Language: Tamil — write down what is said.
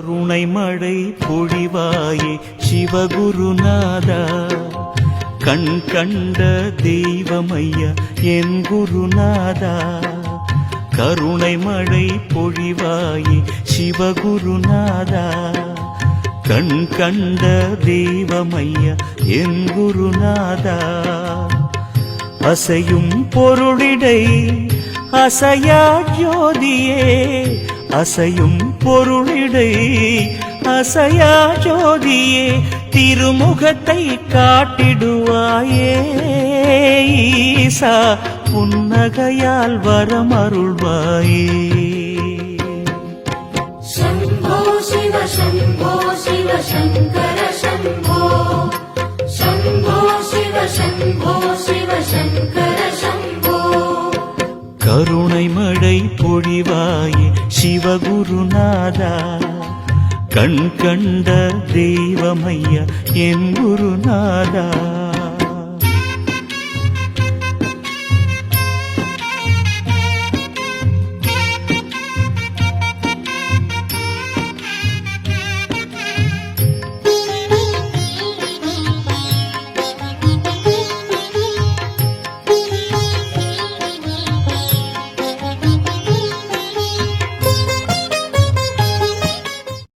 கருணை மழை பொழிவாயே சிவகுருநாதா. கண் கண்ட தெய்வமையா என் குருநாதா. கருணை மழை பொழிவாயே சிவகுருநாதா. கண் கண்ட தெய்வமையா என் குருநாதா. அசையும் பொருளிடை அசையா ஜோதியே அசையும் பொருளிடை அசையா ஜோதியே திருமுகத்தை காட்டிடுவாயே. ஈசா புன்னகையால் வரமருள்வாயே. சம்போ சிவ சம்போ சிவ சங்கர். கருணை மழை பொழிவாயே சிவகுருநாதா. கண் கண்ட தெய்வமையா என் குருநாதா.